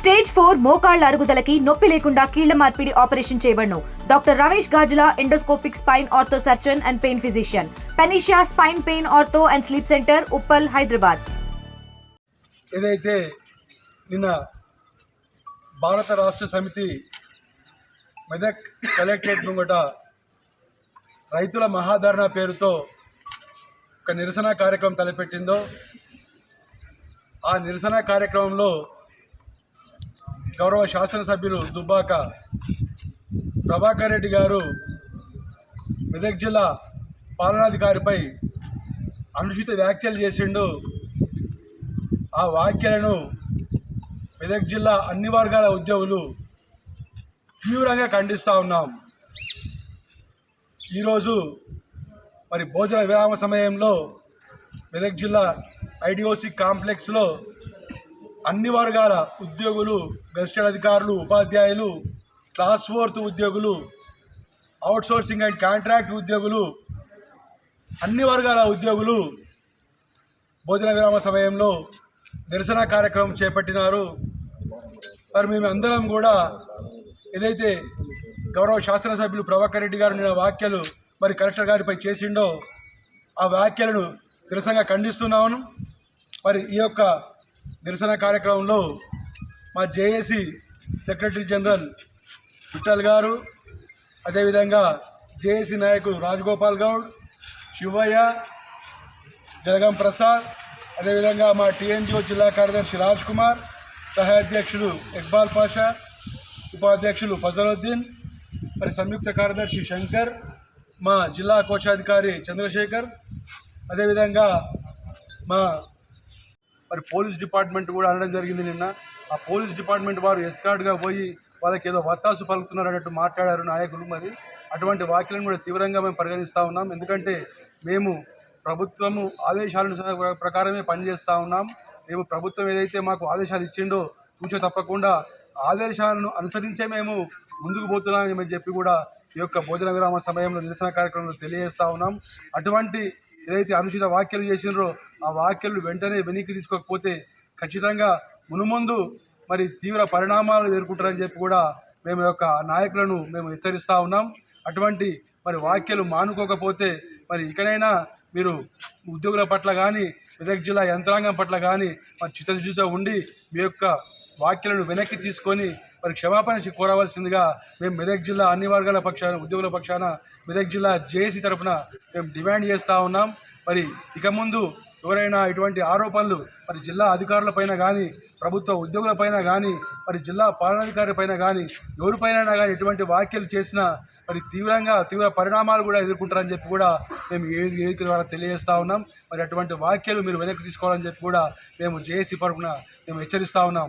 Stage four మోకాళ్ళ అరుగుదలకి నొప్పి లేకుండా కీళ్ళ మార్పిడి operation చేయబడను. Doctor Ramesh Gajula endoscopic spine ortho surgeon and pain physician. Panacea spine pain ortho and sleep centre Uppal Hyderabad. ఏదైతే నిన్న భారత రాష్ట్ర సమితి మెదక్ కలెక్టరేట్ ముంగట రైతుల మహాధరణ పేరుతో ఒక నిరసన కార్యక్రమం తలపెట్టిందో ఆ నిరసన కార్యక్రమంలో గౌరవ శాసనసభ్యులు దుబ్బాక ప్రభాకర్ రెడ్డి గారు మెదక్ జిల్లా పాలనాధికారిపై అనుచిత వ్యాఖ్యలు చేసిండు. ఆ వ్యాఖ్యలను మెదక్ జిల్లా అన్ని వర్గాల ఉద్యోగులు తీవ్రంగా ఖండిస్తూ ఉన్నాం. ఈరోజు మరి భోజన విరామ సమయంలో మెదక్ జిల్లా ఐడిఓసి కాంప్లెక్స్లో అన్ని వర్గాల ఉద్యోగులు గజిస్టర్ అధికారులు ఉపాధ్యాయులు క్లాస్ ఫోర్త్ ఉద్యోగులు అవుట్సోర్సింగ్ అండ్ కాంట్రాక్ట్ ఉద్యోగులు అన్ని వర్గాల ఉద్యోగులు భోజన విరామ సమయంలో నిరసన కార్యక్రమం చేపట్టినారు. మరి మేము అందరం కూడా ఏదైతే గౌరవ శాసనసభ్యులు ప్రభాకర్ రెడ్డి గారు నిన్న వ్యాఖ్యలు మరి కలెక్టర్ గారిపై చేసిండో ఆ వ్యాఖ్యలను నిరసనగా ఖండిస్తున్నాను. మరి ఈ యొక్క నిరసన కార్యక్రమంలో మా జేఏసీ సెక్రటరీ జనరల్ విఠల్ గారు అదేవిధంగా జేఏసీ నాయకులు రాజగోపాల్ గౌడ్ శివయ్య జలగం ప్రసాద్ అదేవిధంగా మా టీఎన్జిఓ జిల్లా కార్యదర్శి రాజ్ కుమార్ సహాయ అధ్యక్షుడు ఇక్బాల్ పాషా ఉపాధ్యక్షులు ఫజలుద్దీన్ మరి సంయుక్త కార్యదర్శి శంకర్ మా జిల్లా కోశాధికారి చంద్రశేఖర్ అదేవిధంగా మా మరి పోలీస్ డిపార్ట్మెంట్ కూడా అనడం జరిగింది నిన్న. ఆ పోలీస్ డిపార్ట్మెంట్ వారు ఎస్కార్డ్గా పోయి వాళ్ళకి ఏదో వత్తాసు పలుకుతున్నారు అన్నట్టు మాట్లాడారు నాయకులు. మరి అటువంటి వ్యాఖ్యలను కూడా తీవ్రంగా మేము పరిగణిస్తూ ఉన్నాం. ఎందుకంటే మేము ప్రభుత్వము ఆదేశాల ప్రకారమే పనిచేస్తూ ఉన్నాం. మేము ప్రభుత్వం ఏదైతే మాకు ఆదేశాలు ఇచ్చిండో కూర్చో తప్పకుండా ఆదేశాలను అనుసరించే మేము ముందుకు పోతున్నామని చెప్పి కూడా ఈ యొక్క భోజన విరామ సమయంలో నిరసన కార్యక్రమంలో తెలియజేస్తా ఉన్నాం. అటువంటి ఏదైతే అనుచిత వ్యాఖ్యలు చేసినారో ఆ వ్యాఖ్యలు వెంటనే వెనక్కి తీసుకోకపోతే ఖచ్చితంగా మునుముందు మరి తీవ్ర పరిణామాలు ఎదుర్కొంటారని చెప్పి కూడా మేము యొక్క నాయకులను మేము హెచ్చరిస్తూ ఉన్నాం. అటువంటి మరి వ్యాఖ్యలు మానుకోకపోతే మరి ఇకనైనా మీరు ఉద్యోగుల పట్ల కానీ మెదక్ జిల్లా యంత్రాంగం పట్ల కానీ మరి చిత్తశుద్ధితో ఉండి మీ యొక్క వ్యాఖ్యలను వెనక్కి తీసుకొని మరి క్షమాపణ కోరవలసిందిగా మేము మెదక్ జిల్లా అన్ని వర్గాల పక్షాన ఉద్యోగుల పక్షాన మెదక్ జిల్లా జేఏసీ తరఫున మేము డిమాండ్ చేస్తూ ఉన్నాం. మరి ఇక ముందు ఎవరైనా ఇటువంటి ఆరోపణలు మరి జిల్లా అధికారులపైన కానీ ప్రభుత్వ ఉద్యోగులపైన కానీ మరి జిల్లా పాలనాధికారి పైన కానీ ఎవరిపైన కానీ ఎటువంటి వ్యాఖ్యలు చేసినా మరి తీవ్రంగా తీవ్ర పరిణామాలు కూడా ఎదుర్కొంటారని చెప్పి కూడా మేము ఏ వేదిక ద్వారా తెలియజేస్తూ ఉన్నాం. మరి అటువంటి వ్యాఖ్యలు మీరు వెనక్కి తీసుకోవాలని చెప్పి కూడా మేము జేఏసీ పరపున మేము హెచ్చరిస్తూ ఉన్నాం.